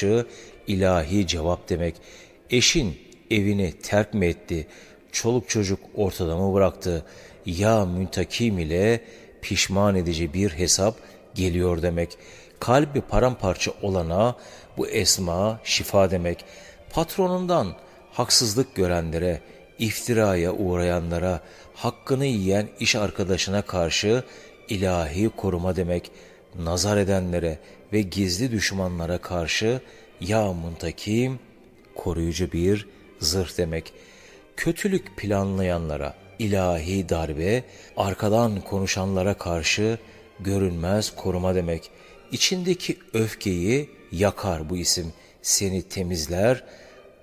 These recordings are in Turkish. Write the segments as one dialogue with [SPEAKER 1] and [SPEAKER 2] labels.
[SPEAKER 1] karşı ilahi cevap demek. Eşin evini terk mi etti? Çoluk çocuk ortada mı bıraktı? Ya müntakim ile pişman edici bir hesap geliyor demek. Kalbi paramparça olana bu esma şifa demek. Patronundan haksızlık görenlere, iftiraya uğrayanlara, hakkını yiyen iş arkadaşına karşı ilahi koruma demek. Nazar edenlere ve gizli düşmanlara karşı ya muntakim koruyucu bir zırh demek. Kötülük planlayanlara ilahi darbe, arkadan konuşanlara karşı görünmez koruma demek. İçindeki öfkeyi yakar bu isim. Seni temizler,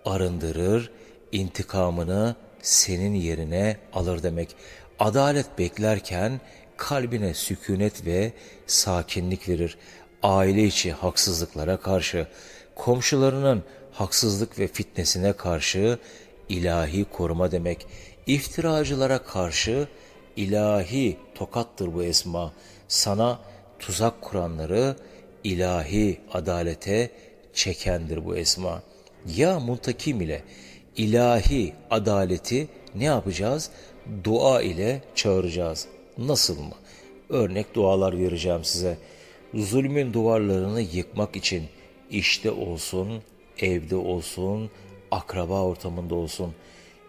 [SPEAKER 1] arındırır, intikamını senin yerine alır demek. Adalet beklerken kalbine sükunet ve sakinlik verir. Aile içi haksızlıklara karşı, komşularının haksızlık ve fitnesine karşı ilahi koruma demek. İftiracılara karşı ilahi tokattır bu esma. Sana tuzak kuranları ilahi adalete çekendir bu esma. Ya muntakim ile ilahi adaleti ne yapacağız? Dua ile çağıracağız. Nasıl mı? Örnek dualar vereceğim size. Zulmün duvarlarını yıkmak için işte olsun, evde olsun, akraba ortamında olsun.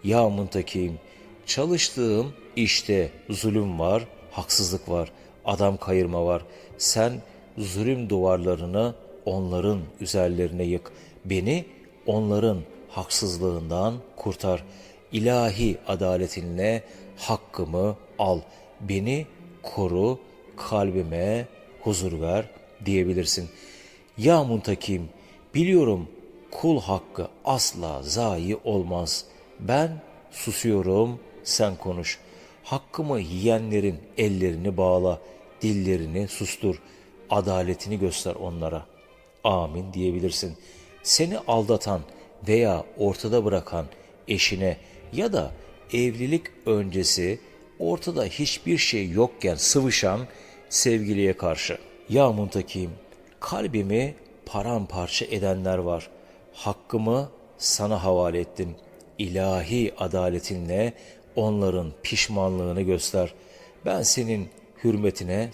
[SPEAKER 1] Ya muntakim, çalıştığım işte zulüm var, haksızlık var, adam kayırma var. Sen zulüm duvarlarını onların üzerlerine yık. Beni onların haksızlığından kurtar. İlahi adaletinle hakkımı al. Beni koru, kalbime huzur ver diyebilirsin. Ya muntakim, biliyorum kul hakkı asla zayi olmaz. Ben susuyorum, sen konuş. Hakkımı yiyenlerin ellerini bağla, dillerini sustur. Adaletini göster onlara. Amin diyebilirsin. Seni aldatan veya ortada bırakan eşine ya da evlilik öncesi ortada hiçbir şey yokken sıvışan sevgiliye karşı. Ya muntakim, kalbimi paramparça edenler var. Hakkımı sana havale ettim. İlahi adaletinle onların pişmanlığını göster. Ben senin hürmetine